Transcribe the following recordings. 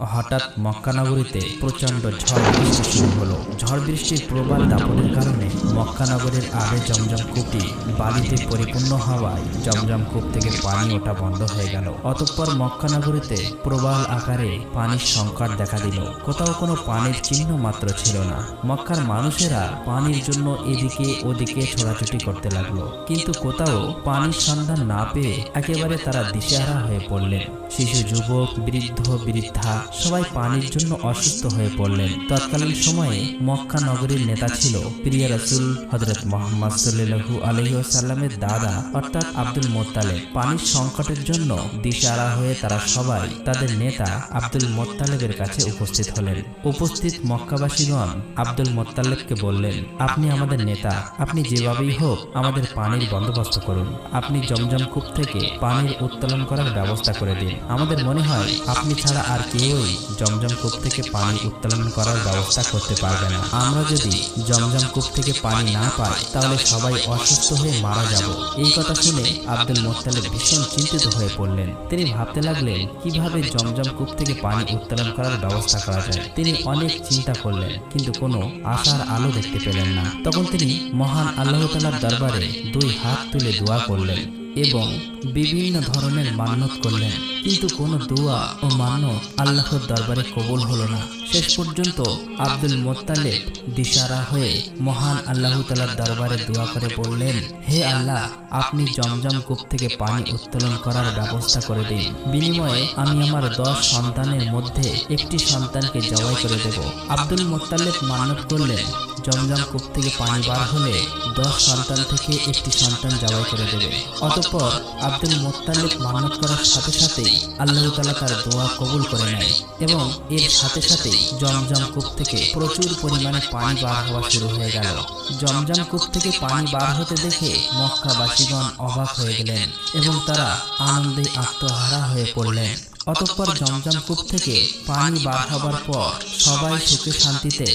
হঠাৎ মক্কানগরীতে প্রচণ্ড ঝড় বৃষ্টি শুরু হলো। ঝড় বৃষ্টির প্রবল দাপনের কারণে মক্কানগরীর আগে জমজম কূপটি বালিতে পরিপূর্ণ হওয়ায় জমজম কূপ থেকে পানি ওঠা বন্ধ হয়ে গেল। অতঃপর মক্কানগরীতে প্রবল আকারে পানির সংকট দেখা দিল। কোথাও কোনো পানির চিহ্ন মাত্র ছিল না। মক্কার মানুষেরা পানির জন্য এদিকে ওদিকে ছোড়াছুটি করতে লাগল। কিন্তু কোথাও পানির সন্ধান না পেয়ে একেবারে তারা দিশেহারা হয়ে পড়লেন। শিশু, যুবক, বৃদ্ধ, বৃদ্ধা সবাই পানির জন্য অসুস্থ হয়ে পড়লেন। তৎকালীন সময়ে মক্কা নগরীর নেতা ছিল প্রিয় রসুল হজরত মোহাম্মদ সাল্লু আলহিসাল্লামের দাদা, অর্থাৎ আব্দুল মোত্তালেব। পানির সংকটের জন্য দিশারা হয়ে তারা সবাই তাদের নেতা আব্দুল মোত্তালেবের কাছে উপস্থিত হলেন। উপস্থিত মক্কাবাসীগণ আব্দুল মোত্তালেবকে বললেন, আপনি আমাদের নেতা, আপনি যেভাবেই হোক আমাদের পানির বন্দোবস্ত করুন। আপনি জমজম কূপ থেকে পানির উত্তোলন করার ব্যবস্থা করে দিন। আমাদের মনে হয় আপনি ছাড়া আর কেউই জমজম কূপ থেকে পানি উত্তোলন করার ব্যবস্থা করতে পারবে না। আমরা যদি জমজম কূপ থেকে পানি না পাই, তাহলে সবাই অসুস্থ হয়ে মারা যাব। এই কথা শুনে আব্দুল মোত্তালেব ভীষণ চিন্তিত হয়ে পড়লেন। তিনি ভাবতে লাগলেন, কীভাবে জমজম কূপ থেকে পানি উত্তোলন করার ব্যবস্থা করা যায়? তিনি অনেক চিন্তা করলেন, কিন্তু কোনো আশার আলো দেখতে পেলেন না। তখন তিনি মহান আল্লাহ তালার দরবারে দুই হাত তুলে দোয়া করলেন। এবং বিভিন্ন ধরনের মান্যত করলেন। কিন্তু কোনো দোয়া ও মান্যত আল্লাহর দরবারে কবুল হলো না। শেষ পর্যন্ত আব্দুল মোত্তালেব দিশারা হয়ে মহান আল্লাহ তালার দরবারে দোয়া করে বললেন, হে আল্লাহ, আপনি জমজম কূপ থেকে পানি উত্তোলন করার ব্যবস্থা করে দিন। বিনিময়ে আমি আমার দশ সন্তানের মধ্যে একটি সন্তানকে জবাই করে দেব। আব্দুল মোত্তালেব মানত করলেন, জমজম কূপ থেকে পানি বার হলে দশ সন্তান থেকে একটি সন্তান জবাই করে দেবে। অতঃপর আব্দুল মোত্তালিব মানত করার সাথে সাথে আল্লাহ তালা তার দোয়া কবুল করে নেয় এবং এর সাথে সাথে জমজম কূপ থেকে প্রচুর পরিমাণে পানি বার হওয়া শুরু হয়ে গেল। জমজম কূপ থেকে পানি বার হতে দেখে মক্কাবাসীগণ অবাক হয়ে গেলেন এবং তারা আনন্দে আত্মহারা হয়ে পড়লেন। অতঃপর জমজম কূপ থেকে পানি বার হবার পর সবাই সুখে শান্তিতে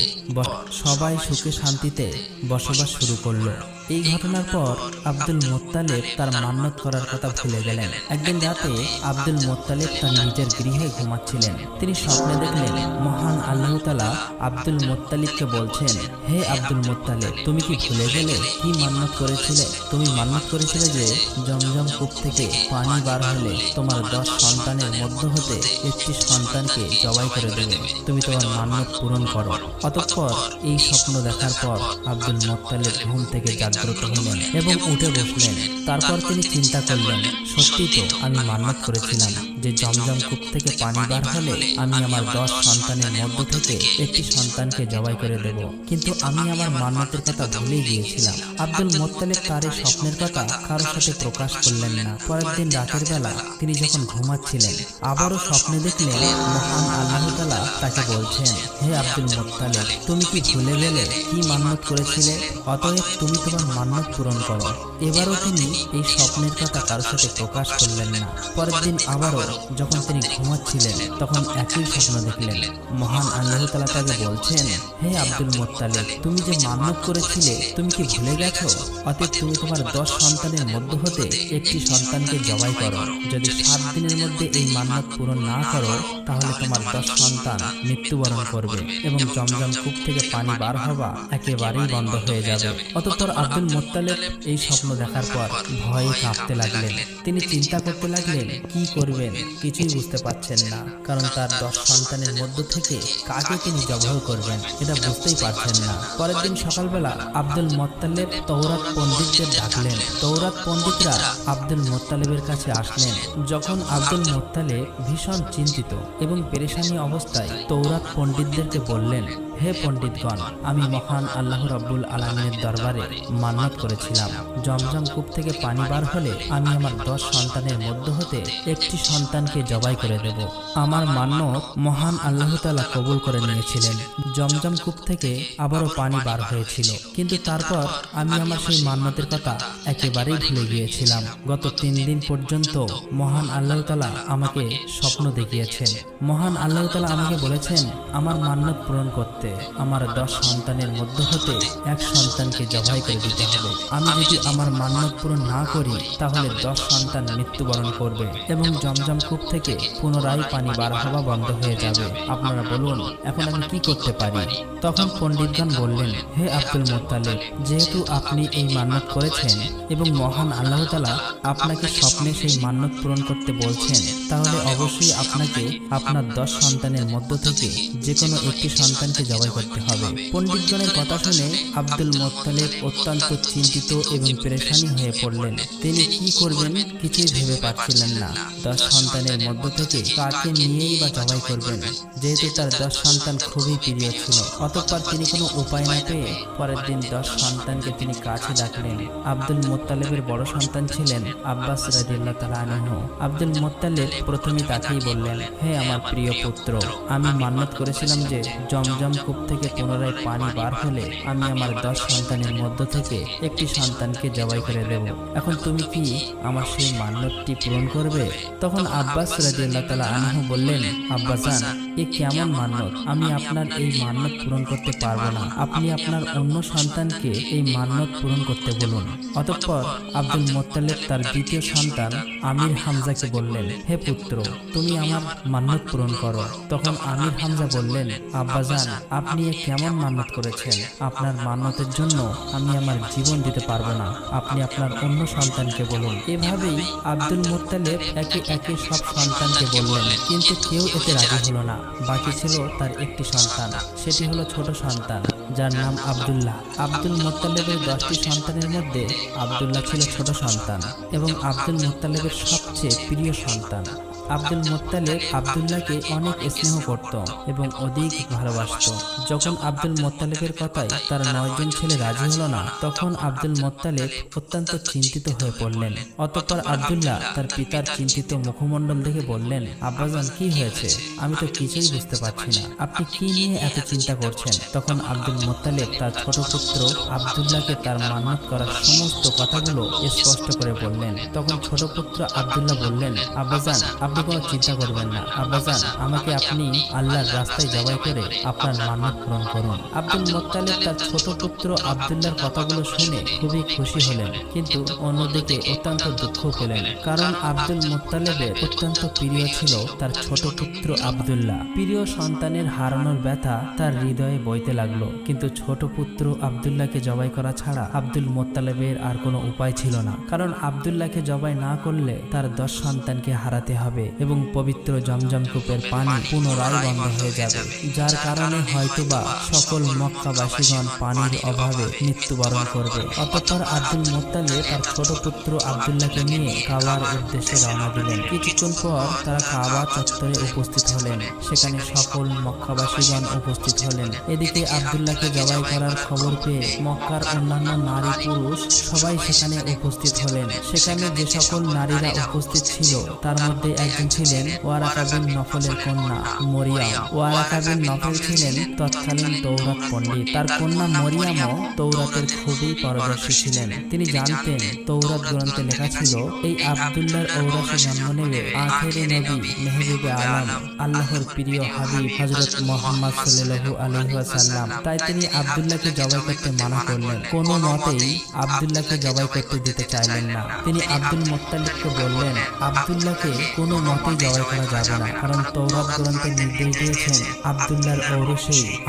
সবাই সুখে শান্তিতে বসবাস শুরু করল। এই ঘটনার পর আব্দুল মোত্তালেব তার মান্যত করার কথা ভুলে গেলেন। একদিন রাতে আব্দুল মোত্তালেব তার নিজের গৃহে ঘুমাচ্ছিলেন। তিনি স্বপ্নে দেখলেন মহান আল্লাহ তালা আব্দুল মোত্তালিবকে বলছেন হে আব্দুল মোত্তালেব তুমি কি ভুলে গেলে? কি মান্যত করেছিলে তুমি মান্যত করেছিলে? যে জমজম কূপ থেকে পানি বার হলে তোমার দশ সন্তানের মধ্য হতে একটি সন্তানকে জবাই করে দেবে। তুমি তোমার মান্যত পূরণ করো। অতঃপর এই স্বপ্ন দেখার পর আব্দুল মোত্তালেব ঘুম থেকে জাগ্রত হলেন এবং উঠে বসলেন। তারপর তিনি চিন্তা করলেন, সত্যি তো আমি মান্যত করেছিলাম যে জমজম কূপ থেকে পানি বার হলে আমি আমার দশ সন্তানের মধ্য থেকে একটি সন্তানকে জবাই করে দেব। কিন্তু আমি আমার মান্যতের কথা ভুলে গিয়েছিলাম। আব্দুল মোত্তালেব তার এই স্বপ্নের কথা কারোর সাথে প্রকাশ করলেন না। পরের দিন রাতের বেলা তিনি যখন ঘুমাচ্ছিলেন আবারও স্বপ্নে দেখলেন মহান আল্লাহ তালা তাকে বলছেন হে আব্দুল মোত্তালেব তুমি কি ভুলে গেলে কি মান্যত করেছিলে? অতএব তুমি তোমার মান্যত পূরণ করো। এবারও তিনি এই স্বপ্নের কথা কারোর সাথে প্রকাশ করলেন না। পরের দিন আবারও যখন তিনি ঘুমাচ্ছিলেন তখন একই স্বপ্ন দেখলেন। মহান আল্লাহ তালা তাকে বলছেন হে আব্দুল মোত্তালেব তুমি যে মান্যত করেছিলে তুমি কি ভুলে গেছো? অতএব তুমি তোমার দশ সন্তানের মধ্য হতে একটি সন্তানকে জবাই করো যদি সাত দিনের মধ্যে এই মান্যত পূরণ না করো তাহলে তোমার দশ সন্তান মৃত্যুবরণ করবে এবং জমজম কূপ থেকে পানি বার হওয়া একেবারেই বন্ধ হয়ে যাবে। অতঃপর আব্দুল মোত্তালেব এই স্বপ্ন দেখার পর ভয়ে কাঁপতে লাগলেন। তিনি চিন্তা করতে লাগলেন কি করবেন? কিছুই বুঝতে পারছেন না কারণ তার দশ সন্তানের মধ্য থেকে কাকে তিনি জবহ করবেন এটা বুঝতেই পারছেন না। পরের দিন সকালবেলা আব্দুল মোত্তালেব তৌরাত পণ্ডিতদের ডাকলেন তৌরাত পণ্ডিতরা আব্দুল মোত্তালেবের কাছে আসলেন যখন আব্দুল মোত্তালেব ভীষণ চিন্তিত এবং পেরেশানি অবস্থায় তৌরাত পণ্ডিতদেরকে বললেন হে পণ্ডিতগণ, আমি মহান আল্লাহ রাব্বুল আলমের দরবারে মান্যত করেছিলাম। জমজম কূপ থেকে পানি বার হলে আমি আমার দশ সন্তানের মধ্য হতে একটি সন্তানকে জবাই করে দেব। আমার মান্যত মহান আল্লাহ তালা কবুল করে নিয়েছিলেন। জমজম কূপ থেকে আবারও পানি বার হয়েছিল। কিন্তু তারপর আমি আমার সেই মান্যতের কথা একেবারেই ভুলে গিয়েছিলাম। গত তিন দিন পর্যন্ত মহান আল্লাহ তালা আমাকে স্বপ্ন দেখিয়েছেন। মহান আল্লাহ তালা আমাকে বলেছেন, আমার মান্যত পূরণ করতে। মুহূর্তে আমার দশ সন্তানের মধ্য হতে এক সন্তানকে জবাই করে দিতে হবে। আমি যদি আমার মান্যত পূরণ না করি, তাহলে দশ সন্তান মৃত্যুবরণ করবে এবং জমজম কূপ থেকে পুনরায় পানি বার হওয়া বন্ধ হয়ে যাবে। আপনারা বলুন, এখন আমি কি করতে পারি? তখন পণ্ডিতগণ বললেন, হে আব্দুল মোত্তালেব, যেহেতু আপনি এই মান্যত করেছেন এবং মহান আল্লাহ তালা আপনাকে স্বপ্নে সেই মান্যত পূরণ করতে বলছেন, তাহলে অবশ্যই আপনাকে আপনার দশ সন্তানের মধ্য থেকে যে কোনো একটি সন্তানকে জবাই করতে হবে। পণ্ডিতগণের কথা শুনে আব্দুল মোত্তালেব অত্যন্ত চিন্তিত এবং পেরেশানি হয়ে পড়লেন। তিনি কি করবেন কিছুই ভেবে পাচ্ছিলেন না। দশ সন্তানের মধ্য থেকে কাকে নিয়েই বা জবাই করবেন? যেহেতু তার দশ সন্তান খুবই প্রিয় ছিল, অতঃপর তিনি কোনো উপায় না পেয়ে পরের দিন দশ সন্তানকে তিনি কাছে ডাকলেন। আব্দুল মোত্তালেবের বড় সন্তান ছিলেন আব্বাস রাদিল্লাহ তালা আনহু। আব্দুল মোত্তালেব প্রথমে তাকেই বললেন, হে আমার প্রিয় পুত্র, আমি মান্যত করেছিলাম যে জমজম কূপ থেকে পুনরায় পানি বার হলে আমি আমার দশ সন্তানের মধ্য থেকে একটি সন্তানকে জবাই করে দেব। এখন তুমি কি আমার সেই মান্যতটি পূরণ করবে? তখন আব্বাস রাদিয়াল্লাহু তাআলা আনহু বললেন আব্বাসান এ কেমন মান্যত? আমি আপনার এই মান্যত পূরণ করতে পারব না। আপনি আপনার অন্য সন্তানকে এই মান্যত পূরণ করতে বলুন। অতঃপর আব্দুল মোত্তালেব তার দ্বিতীয় সন্তান আমির হামজাকে বললেন, হে পুত্র, তুমি আমার মান্যত পূরণ করো। তখন আমির হামজা বললেন, আব্বাজান আপনি কেমন মান্যত করেছেন? আপনার মান্যতের জন্য আমি আমার জীবন দিতে পারব না। আপনি আপনার অন্য সন্তানকে বলুন। এভাবেই আব্দুল মোত্তালেব একে একে সব সন্তানকে বললেন। কিন্তু কেউ এতে রাজি হলো না। বাকি ছিল তার একটি সন্তান। সেটি হলো ছোট সন্তান। যার নাম আব্দুল্লাহ। আব্দুল মোত্তালেবের দশটি সন্তানের মধ্যে আবদুল্লাহ ছিল ছোট সন্তান এবং আব্দুল মোত্তালেবের সবচেয়ে প্রিয় সন্তান। আব্দুল মোত্তালেব আব্দুল্লাহকে অনেক স্নেহ করত এবং অধিক ভালোবাসত। যখন আব্দুল মোত্তালেবের কথায় তার নয়জন ছেলে রাজি হলো না, তখন আব্দুল মোত্তালেব অত্যন্ত চিন্তিত হয়ে পড়লেন। অতঃপর আব্দুল্লাহ তার পিতার চিন্তিত মুখমণ্ডল দেখে বললেন, আব্বাজান, কি হয়েছে? আমি তো কিছুই বুঝতে পারছি না। আপনি কি নিয়ে এত চিন্তা করছেন? তখন আব্দুল মোত্তালেব তার ছোট পুত্র আব্দুল্লাহকে তার মান্যত করার সমস্ত কথাগুলো স্পষ্ট করে বললেন। তখন ছোট পুত্র আব্দুল্লাহ বললেন, আব্বাজান কোনো চিন্তা করবেন না। আব্বাজান আমাকে আপনি আল্লাহর রাস্তায় জবাই করে আপনার মান্যত পূরণ করুন। আব্দুল মোত্তালেব তার ছোট পুত্র আব্দুল্লাহর কথাগুলো শুনে খুবই খুশি হলেন কিন্তু অন্যদিকে অত্যন্ত দুঃখ পেলেন। কারণ আব্দুল মোত্তালেবের অত্যন্ত প্রিয় ছিল তার ছোট পুত্র আব্দুল্লাহ। প্রিয় সন্তানের হারানোর ব্যথা তার হৃদয়ে বইতে লাগল কিন্তু ছোট পুত্র আব্দুল্লাহকে জবাই করা ছাড়া আব্দুল মোত্তালেবের আর কোনো উপায় ছিল না। কারণ আব্দুল্লাহকে জবাই না করলে তার দশ সন্তানকে হারাতে হবে। এবং পবিত্র জমজম কূপের পানি পুনরায় বন্ধ হয়ে যাবে। যার কারণে হয়তোবা সকল মক্কাবাসীগণ পানির অভাবে মৃত্যুবরণ করবে। অতঃপর আব্দুল মোত্তালে তার ছোট পুত্র আব্দুল্লাহকে নিয়ে কাবার উদ্দেশ্যে রওনা দিলেন। কিছুক্ষণ পর তারা কাবা চত্বরে উপস্থিত হলেন। সেখানে সকল মক্কাবাসীগণ উপস্থিত হলেন। এদিকে আব্দুল্লাহকে জবাই করার খবর পেয়ে মক্কার অন্যান্য নারী পুরুষ সবাই সেখানে উপস্থিত হলেন। সেখানে যে সকল নারীরা উপস্থিত ছিল তার মধ্যে একজন ছিলেন ওয়ারাকা বিন নফলের কন্যা মরিয়াম। ওয়ারাকা বিন নফল ছিলেন তৎকালীন তৌরাত পণ্ডিত। তার কন্যা মরিয়ামও তৌরাতের খুবই পারদর্শী ছিলেন। তিনি জানতেন, তৌরাত গ্রন্থে লেখা ছিল, এই আব্দুল্লাহর ঔরাসে জন্ম নেবে আখেরি নবী, মেহবুবে আলম, আল্লাহর প্রিয় হাবিব হজরত মোহাম্মদ সাল্লাল্লাহু আলাইহি ওয়াসাল্লাম। তাই তিনি আব্দুল্লাহকে জবাই করতে মানা করলেন। কোনো মতেই আব্দুল্লাহকে জবাই করতে দিতে চাইলেন না। তিনি আব্দুল মোত্তালিবকে বললেন, আব্দুল্লাহকে কোনো মতেই জবাই করা যাবে না, কারণ তৌরাত গ্রন্থে নির্দেশ দিয়েছেন আব্দুল্লাহর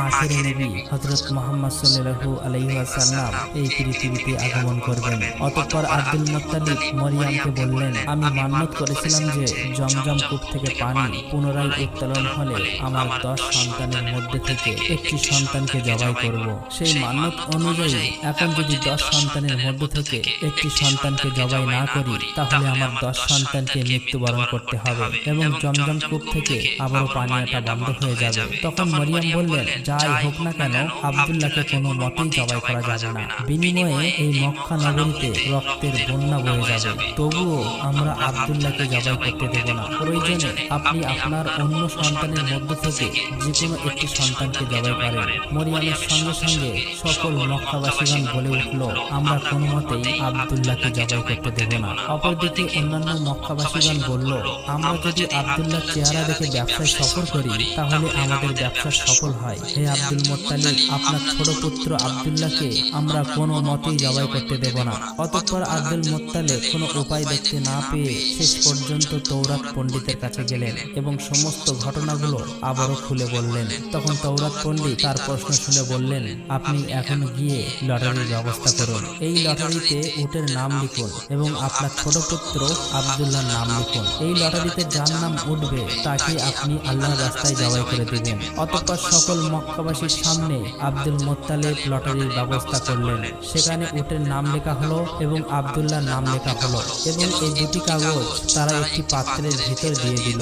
আখেরি নবী হজরত মোহাম্মদ আলাইহি এই পৃথিবীতে আগমন করবেন। অতঃপর আব্দুল মোত্তালিব মরিয়ামকে বললেন, আমি মান্যত করেছিলাম যে জমজম কূপ থেকে পানি পুনরায় উত্তোলন হলে আমার দশ সন্তানের মধ্যে থেকে একটি সন্তানকে জবাই করব। সেই মান্যত অনুযায়ী এখন যদি দশ সন্তানের মধ্য থেকে একটি সন্তানকে জবাই না করি, তাহলে আমার দশ সন্তানকে মৃত্যুবরণ করতে হবে এবং জমজম কূপ থেকে আবারও পানি এটা বন্ধ হয়ে যাবে। তখন মরিয়াম বললেন যাই হোক না কেন আব্দুল্লাহকে কোনো মতেই জবাই করা যাবে না। বিনিময়ে এই মক্কা নগরীতে রক্তের বন্যা বয়ে যাবে। তবুও আমরা আব্দুল্লাহকে জবাই করতে দেব না। প্রয়োজনে আপনি আপনার অন্য সন্তানের মধ্য থেকে যে কোনো একটি সন্তানকে জবাই করেন। মরিয়ামের সঙ্গে সঙ্গে সকল মক্কাবাসীগণ বলে উঠল আমরা কোনো মতেই আব্দুল্লাহকে জবাই করতে দেব না অপরদিকে অন্যান্য মক্কাবাসীগণ বলল আমরা যদি আব্দুল্লাহ চেহারা দেখে ব্যবসায় সফল করি তাহলে আমাদের ব্যবসা সফল হয়। হে আব্দুল মোত্তালিব আপনার ছোট পুত্র আব্দুল্লাহকে আমরা কোনো মতেই জবাই করতে দেব না। অতঃপর আব্দুল মোত্তালেব কোনো উপায় দেখতে না পেয়ে শেষ পর্যন্ত তৌরাত পণ্ডিতের কাছে গেলেন এবং সমস্ত ঘটনাগুলো আবারও খুলে বললেন। তখন তৌরাত পণ্ডিত তার প্রশ্ন শুনে বললেন আপনি এখন গিয়ে লটারির ব্যবস্থা করুন এই লটারিতে উটের নাম লিখুন এবং আপনার ছোট পুত্র আব্দুল্লাহর নাম লিখুন এই লটারিতে যার নাম উঠবে, তাকে আপনি আল্লাহর রাস্তায় জবাই করে দিবেন। অতঃপর সকল মক্কাবাসীর সামনে আব্দুল মোত্তালেব লটারির ব্যবস্থা করলেন। সেখানে উটের নাম লেখা হলো এবং আব্দুল্লাহর নাম লেখা হলো এবং এই দুটি কাগজ তারা একটি পাত্রের ভিতর দিয়ে দিল।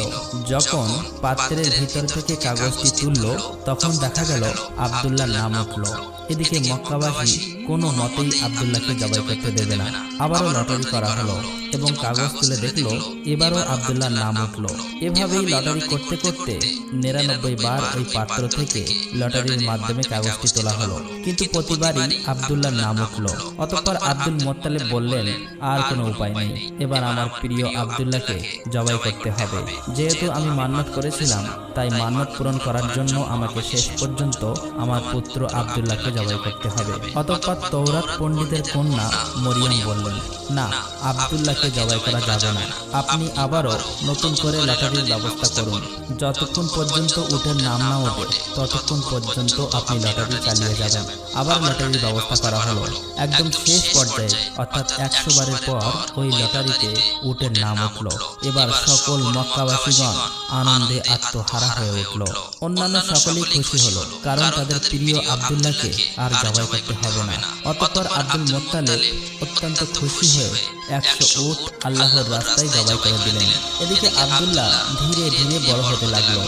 যখন পাত্রের ভিতর থেকে কাগজটি তুলল, তখন দেখা গেল আব্দুল্লাহর নাম উঠল। এদিকে মক্কাবাসী কোনো মতেই আব্দুল্লাহকে জবাই করতে দেবে না। আবারও লটারি করা হলো এবং কাগজ তুলে দেখল, এবারও আব্দুল্লাহর নাম উঠল। এভাবেই লটারি করতে করতে নিরানব্বই বার ওই পাত্র থেকে লটারির মাধ্যমে কাগজটি তোলা হলো। কিন্তু প্রতিবারই আব্দুল্লাহর নাম উঠল। অতঃপর আব্দুল মোত্তালেব বললেন, আর কোনো উপায় নেই। এবার আমার প্রিয় আব্দুল্লাহকে জবাই করতে হবে। যেহেতু আমি মান্নত করেছিলাম, তাই মান্নত পূরণ করার জন্য আমাকে শেষ পর্যন্ত আমার পুত্র আব্দুল্লাহকে জবাই করতে হবে। অতঃপর তৌরাত পণ্ডিতের কন্যা মরিয়ম বললেন, না, আব্দুল্লাহকে জবাই করা যাবে না। আপনি আবারও নতুন করে লটারির ব্যবস্থা করুন। যতক্ষণ পর্যন্ত নাম না ওঠে, ততক্ষণ পর্যন্ত আপনি লটারি চালিয়ে যাবেন। আবার লটারির ব্যবস্থা করা হলো। একদম শেষ পর্যায়ে, অর্থাৎ একশো বারের পর, ওই লটারিতে উটের নাম উঠল। এবার সকল মক্কাবাসীগণ আনন্দে আত্মহারা হয়ে উঠল। অন্যান্য সকলেই খুশি হলো, কারণ তাদের প্রিয় আব্দুল্লাহকে আর জবাই করতে হবে না। অতঃপর আব্দুল মোত্তালেব অত্যন্ত খুশি হয়ে একশো উট আল্লাহর রাস্তায় জবাই করে দিলেন। এদিকে আব্দুল্লাহ ধীরে ধীরে বড় হতে লাগল।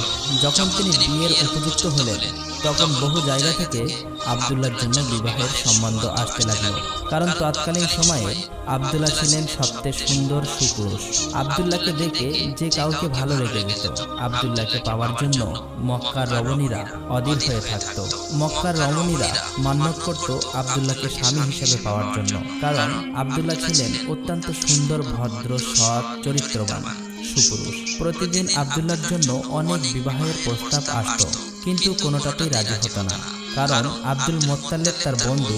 যখন তিনি বিয়ের উপযুক্ত হলেন, তখন বহু জায়গা থেকে আব্দুল্লাহর জন্য বিবাহের সম্বন্ধ আসতে লাগল। কারণ তৎকালীন সময়ে আব্দুল্লাহ ছিলেন সবচেয়ে সুন্দর সুপুরুষ। আব্দুল্লাহকে দেখে যে কাউকে ভালো লেগে যেত, আব্দুল্লাহকে পাওয়ার জন্য মক্কার রমণীরা অধীর হয়ে থাকত। মক্কার রমণীরা মান্যত করত আব্দুল্লাহকে স্বামী হিসেবে পাওয়ার জন্য। কারণ আব্দুল্লাহ ছিলেন অত্যন্ত সুন্দর, ভদ্র, সৎ, চরিত্রবান সুপুরুষ। প্রতিদিন আবদুল্লার জন্য অনেক বিবাহের প্রস্তাব আসত, কিন্তু কোনোটাতেই রাজি হতো না। কারণ আব্দুল মোত্তালেব তার বন্ধু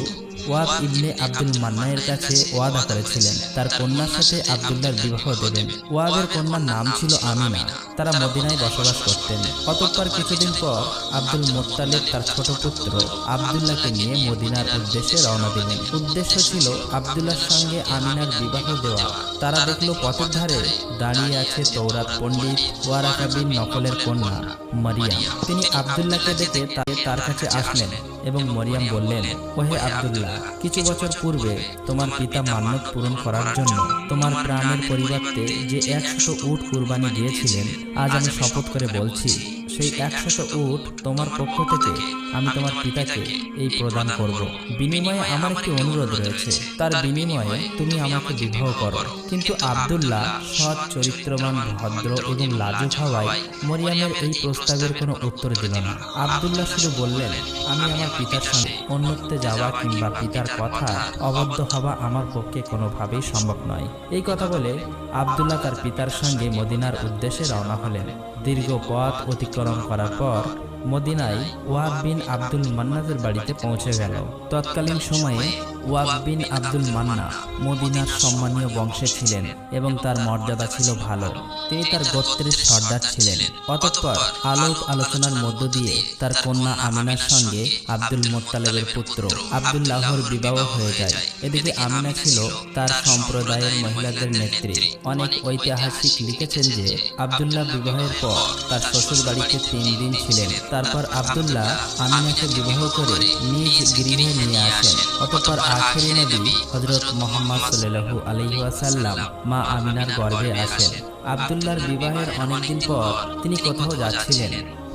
ওয়াব ইবনে আব্দুল মান্নায়ের কাছে ওয়াদা করেছিলেন। তার কন্যার সাথে আব্দুল্লাহর বিবাহ দেবেন। ওয়াবের কন্যার নাম ছিল আমিনা। তারা মদিনায় বসবাস করতেন। অতঃপর কিছুদিন পর আব্দুল মোত্তালেব তার ছোট পুত্র আব্দুল্লাহকে নিয়ে মদিনার উদ্দেশ্যে রওনা দিলেন। উদ্দেশ্য ছিল আব্দুল্লাহর সঙ্গে আমিনার বিবাহ দেওয়া। তারা দেখল পথের ধারে দাঁড়িয়ে আছে তৌরাত পণ্ডিত ওয়ারাকা বিন নকলের কন্যা মারিয়াম। তিনি আব্দুল্লাহকে দেখে তার কাছে আসলেন এবং মরিয়াম বললেন, ওহে আব্দুল্লাহ কিছু বছর পূর্বে তোমার পিতা মান্যত পূরণ করার জন্য তোমার প্রাণের পরিবর্তে যে একশো উট কুরবানি দিয়েছিলেন, আজ আমি শপথ করে বলছি সেই একশত উট তোমার পক্ষ থেকে আমি তোমার পিতাকে এই প্রদান করব। বিনিময়ে আমার একটি অনুরোধ রয়েছে। তার বিনিময়ে তুমি আমাকে বিবাহ করো। কিন্তু আব্দুল্লাহ সৎ চরিত্রবান ভদ্র এবং লাজুক হওয়ায় মরিয়ামের এই প্রস্তাবের কোনো উত্তর দিল না। আব্দুল্লাহ শুধু বললেন আমি আমার পিতার সঙ্গে অন্যত্বে যাওয়া কিংবা পিতার কথা অবদ্ধ হওয়া আমার পক্ষে কোনোভাবেই সম্ভব নয়। এই কথা বলে আব্দুল্লাহ তার পিতার সঙ্গে মদিনার উদ্দেশ্যে রওনা হলেন দীর্ঘ পথ অতিক্রম করার পর মদিনায় ওয়াহ বিন আব্দুল মান্নাদের বাড়িতে পৌঁছে গেল। তৎকালীন সময়ে ওয়াব বিন আব্দুল মান্না মদিনার সম্মানীয় বংশে ছিলেন এবং তার মর্যাদা ছিল ভালো। তিনি তার গোত্রের সর্দার ছিলেন। অতঃপর আলোক আলোচনার মধ্য দিয়ে তার কন্যা আমিনার সঙ্গে আব্দুল মোত্তালেবের পুত্র আব্দুল্লাহর বিবাহ হয়ে যায়। এদিকে আমিনা ছিল তার সম্প্রদায়ের মহিলাদের নেত্রী। অনেক ঐতিহাসিক লিখেছেন যে আব্দুল্লাহ বিবাহের পর তার শ্বশুর বাড়িতে তিন দিন ছিলেন। তারপর আব্দুল্লাহ আমিনাকে বিবাহ করে নিজ গৃহে নিয়ে আসেন। অতঃপর আখেরি নবী হজরত মোহাম্মদ সাল্লাল্লাহু আলাইহি ওয়াসাল্লাম মা আমিনার গর্ভে আসেন। আব্দুল্লাহর বিবাহের অনেকদিন পর তিনি কোথাও যাচ্ছিলেন।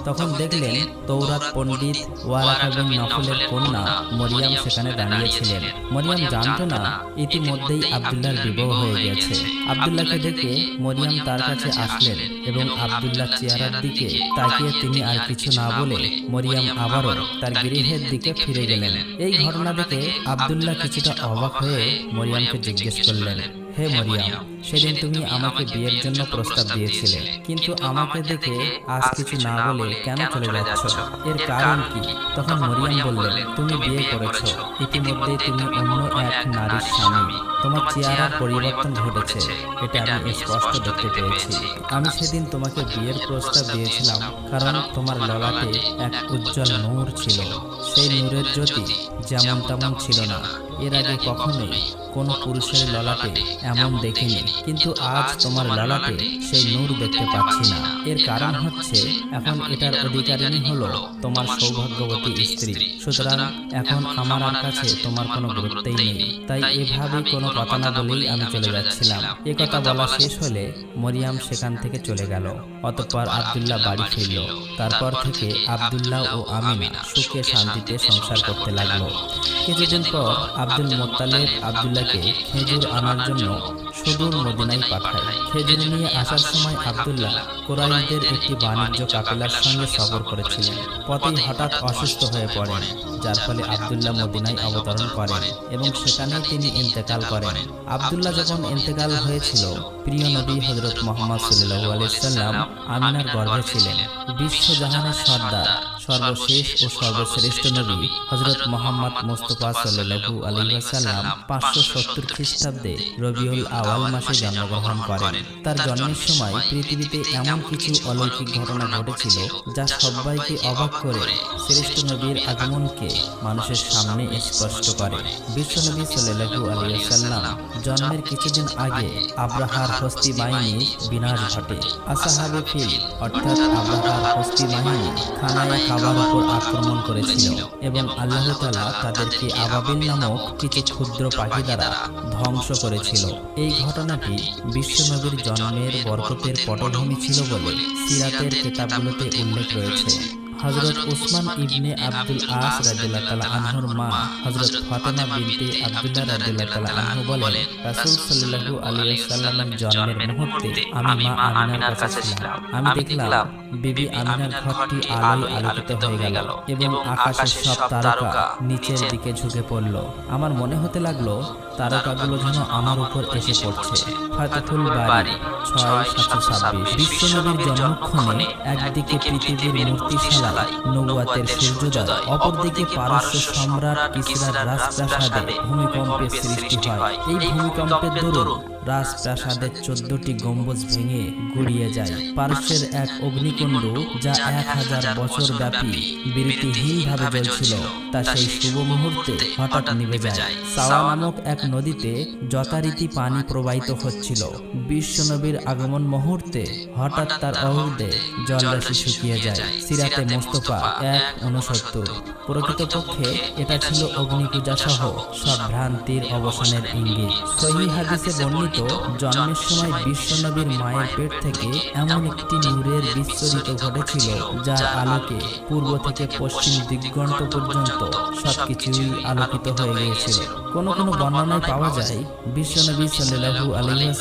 তখন দেখলেন তৌরাত পণ্ডিত ওয়ারাকা বিন নফলের কন্যা মরিয়াম সেখানে দাঁড়িয়েছিলেন। মরিয়াম জানতো না ইতিমধ্যেই আব্দুল্লাহর বিবাহ হয়ে গেছে। আব্দুল্লাহকে দেখে মরিয়াম তার কাছে আসলেন এবং আব্দুল্লাহ চেয়ারার দিকে তাকিয়ে তিনি আর কিছু না বলে মরিয়াম আবারও তার গৃহের দিকে ফিরে গেলেন। এই ঘটনা দেখে আব্দুল্লাহ কিছুটা অবাক হয়ে মরিয়ামকে জিজ্ঞেস করলেন হে মরিয়াম সেদিন তুমি আমাকে বিয়ের জন্য প্রস্তাব দিয়েছিলে কিন্তু আমাকে দেখে আজ কিছু না বলে কেন চলে যাচ্ছ? এর কারণ কি? তখন মরিয়াম বললেন তুমি বিয়ে করেছ। ইতিমধ্যে তুমি অন্য এক নারীর স্বামী। তোমার চেহারার পরিবর্তন ঘটেছে। এটা আমি স্পষ্ট দেখতে পেয়েছি। আমি সেদিন তোমাকে বিয়ের প্রস্তাব দিয়েছিলাম কারণ তোমার ললাটে এক উজ্জ্বল নূর ছিল। সেই নূরের জ্যোতি যেমন তেমন ছিল না। এর আগে কখনোই কোনো পুরুষের ললাটে এমন দেখিনি কিন্তু আজ তোমার ললাটে সেই নূর দেখতে পাচ্ছি না। এর কারণ হচ্ছে এখন এটার অধিকারিণী হলো তোমার সৌভাগ্যবতী স্ত্রী। সুতরাং। এখন আমার কাছে তোমার কোনো গুরুত্বই নেই। তাই এভাবে কোনো কথা না বলেই আমি চলে যাচ্ছিলাম। এ কথা বলা শেষ হলে মরিয়াম সেখান থেকে চলে গেল। অতঃপর আব্দুল্লাহ বাড়ি ফিরল। তারপর থেকে আবদুল্লাহ ও আমিনা সুখে শান্তিতে সংসার করতে লাগল। কিছুদিন পর আব্দুল মোত্তালেব আব্দুল্লাহকে খেজুর আনার জন্য সুদূর মদিনায় পাঠায়। খেজুর নিয়ে আসার সময় আব্দুল্লাহ কোরাইশদের একটি বাণিজ্য কাফেলার সঙ্গে সফর করেছিলেন। পথেই হঠাৎ অসুস্থ হয়ে পড়েন, যার ফলে আব্দুল্লাহ মদিনায় অবতরণ করেন এবং সেখানে তিনি ইন্তেকাল করেন। আব্দুল্লাহ যখন ইন্তেকাল হয়েছিল, প্রিয় নবী হজরত মোহাম্মদ সাল্লাল্লাহু আলাইহি সাল্লাম আমিনার গর্ভে ছিলেন। বিশ্বজাহানের সর্দার। সর্বশেষ ও সর্বশ্রেষ্ঠ নবী হজরত মোহাম্মদ মোস্তফা সাল্লাল্লাহু আলাইহি পাঁচশো সত্তর খ্রিস্টাব্দে রবিউল আওয়াল মাসে জন্মগ্রহণ করেন। তার জন্মের সময় পৃথিবীতে এমন কিছু অলৌকিক ঘটনা ঘটেছিল যা সবাইকে অবাক করে। শ্রেষ্ঠ নবীর আগমনকে মানুষের সামনে স্পষ্ট করে। বিশ্বনবী সাল্লাল্লাহু আলাইহি ওয়াসাল্লাম জন্মের কিছুদিন আগে আব্রাহার হস্তি বাহিনী বিনাশ ঘটে। আসাহাবে ফিল অর্থাৎ আব্রাহার হস্তি বাহিনী খানায় কাবার উপর আক্রমণ করেছিল এবং আল্লাহ তালা তাদেরকে আবাবিল নামক কিছু ক্ষুদ্র পাখি দ্বারা ধ্বংস করেছিল। এই ঘটনাটি বিশ্বনবীর জন্মের বরকতের পটভূমি ছিল বলে সিরাতের কেতাবগুলোতে উল্লেখ রয়েছে। হজরত উসমান ইবনে আব্দুল আস রাদিয়াল্লাহু তাআলা আনহুর মা হজরত ফাতেমা বিনতে আব্দুল্লাহ রাদিয়াল্লাহু তাআলা আনহু বলেন, রাসূল সাল্লাল্লাহু আলাইহি ওয়াসাল্লামের জন্মের মুহূর্তে আমি মা আমিনার কাছে ছিলাম। আমি দেখলাম বিবি আমিনার ঘরটি আলোয় আলোকিত হয়ে গেল এবং আকাশের সব তারকা নিচের দিকে ঝুঁকে পড়ল। আমার মনে হতে লাগল তারকাগুলো যেন আমার উপর এসে পড়ছে। ফাতিহুল বাড়ি ছয়, সাতশো ছাব্বিশ। বিশ্বনবীর জন্মক্ষণে একদিকে পৃথিবীর মূর্তিশালায় নৌয়াতের সূর্যোদয়, অপরদিকে পারস্য সম্রাট কিসরার রাজপ্রাসাদে ভূমিকম্পের সৃষ্টি হয়। এই ভূমিকম্পের দরুন রাজপ্রাসাদের চোদ্দটি গম্বুজ ভেঙে গুড়িয়ে যায়। পারস্যের এক অগ্নিকুণ্ড যা এক হাজার বছর ব্যাপী বিরতিহীনভাবে জ্বলছিল, তা সেই শুভ মুহূর্তে হঠাৎ নিভে যায়। সাওয়া নামক এক নদীতে যথারীতি পানি প্রবাহিত হচ্ছিল। বিশ্বনবীর আগমন মুহূর্তে হঠাৎ তার অহৃদে জলরাশি শুকিয়ে যায়। সিরাতে মোস্তফা এক উনসত্তর প্রকৃতপক্ষে এটা ছিল অগ্নিপূজা সহ সব ভ্রান্তির অবসানের ইঙ্গিত। সহি হাদিসে বর্ণিত জন্মের সময় বিশ্বনবীর মায়ের পেট থেকে এমন একটি নূরের বিস্তরিত ঘটেছিল যার আলোকে পূর্ব থেকে পশ্চিম দিগন্ত পর্যন্ত সবকিছুই আলোকিত হয়ে গিয়েছিল। কোন কোন বর্ণনায় পাওয়া যায় বিশ্বনবী সাল্লাল্লাহু আলাইহি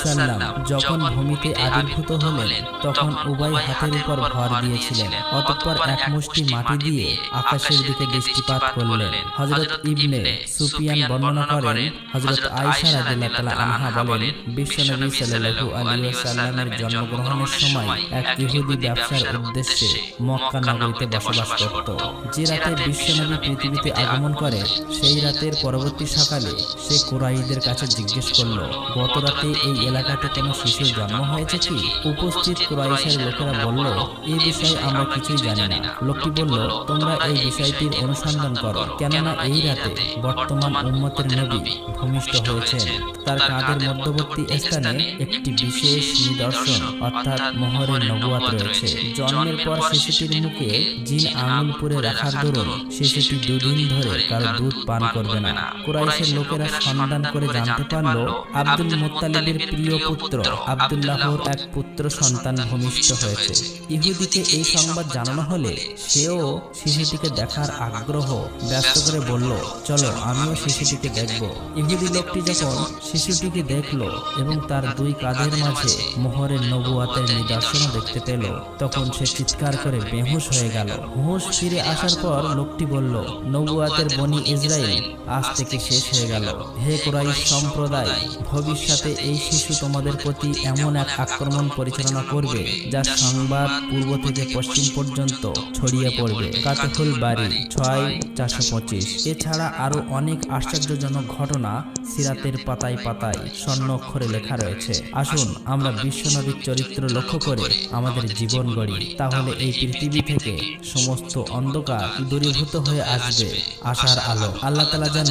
যখন ভূমিতে আবির্ভূত হলেন তখন উভয় হাতের উপর ভর দিয়েছিলেন। অতঃপর এক মুষ্টি মাটি দিয়ে আকাশের দিকে দৃষ্টিপাত করলেন হযরত ইবনে সুফিয়ান বর্ণনা করেন হযরত আয়েশা রাদিয়াল্লাহু তাআলা আনহা বলেন বিশ্বনবী সাল্লাল্লাহু আলাইহি ওয়াসাল্লামের জন্মগ্রহণের সময় এক ইহুদি ব্যবসার উদ্দেশ্যে মক্কা নগরীতে বসবাস করত। যে রাতে বিশ্বনবী পৃথিবীতে আগমন করে সেই রাতের পরবর্তী সকালে সে কুরাইদের কাছে জিজ্ঞেস করল গত রাতে এই এলাকাতে কোনো শিশুর জন্ম হয়েছে কি? উপস্থিত কুরাইশের লোকেরা বলল এই বিষয়ে আমরা কিছুই জানি না। লোকটি বলল তোমরা এই বিষয়টির অনুসন্ধান করো। কেননা এই রাতে বর্তমান উম্মতের নবী ভূমিষ্ঠ হয়েছেন তার কাঁধের মধ্যবর্তী স্থানে একটি বিশেষ নিদর্শন অর্থাৎ মোহরের নবুয়াত রয়েছে। জন্মের পর শিশুটির মুখে জিন আঙুল পুরে রাখার দরুন শিশুটি দুদিন ধরে কারও দুধ পান করবে না। কুরাইশের লোকেরা সন্ধান করে জানতে পারল আব্দুল মুত্তালিবের প্রিয় পুত্র আব্দুল্লাহর এক পুত্র সন্তান ভূমিষ্ঠ হয়েছে। ইহুদিকে এই সংবাদ জানানো হলে সেও শিশুটিকে দেখার আগ্রহ ব্যস্ত করে বলল চলো আমিও শিশুটিকে দেখব ইহুদি লোকটি যখন শিশুটিকে দেখল এবং তার দুই কাঁধের মাঝে মোহরের নবুয়াতের নিদর্শনও দেখতে পেল। তখন সে চিৎকার করে বেহুশ হয়ে গেল। হুঁশ ফিরে আসার পর লোকটি বলল, নবুয়াতের বনি ইসরায়েল আজ থেকে শেষ হয়ে গেল। হে কুরাইশ সম্প্রদায়, ভবিষ্যতে এই শিশু তোমাদের প্রতি এমন এক আক্রমণ পরিচালনা করবে যার সংবাদ পূর্ব থেকে পশ্চিম পর্যন্ত ছড়িয়ে পড়বে। কাতফুল বাড়ি ছয়, চারশো পঁচিশ। এছাড়া আরও অনেক আশ্চর্যজনক ঘটনা সিরাতের পাতায় পাতায় স্বর্ণ অক্ষরে লেখা রয়েছে। আসুন আমরা বিশ্বনবীর চরিত্র লক্ষ্য করে আমাদের জীবন গড়ি। তাহলে এই পৃথিবী থেকে সমস্ত অন্ধকার দূরীভূত হয়ে আসবে আশার আলো। আল্লাহ তালা যেন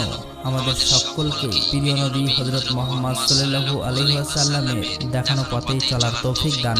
আমাদের সকলকে প্রিয় নবী হজরত মোহাম্মদ সাল্লু আলাইহি ওয়াসাল্লামের দেখানো পথেই চলার তৌফিক দান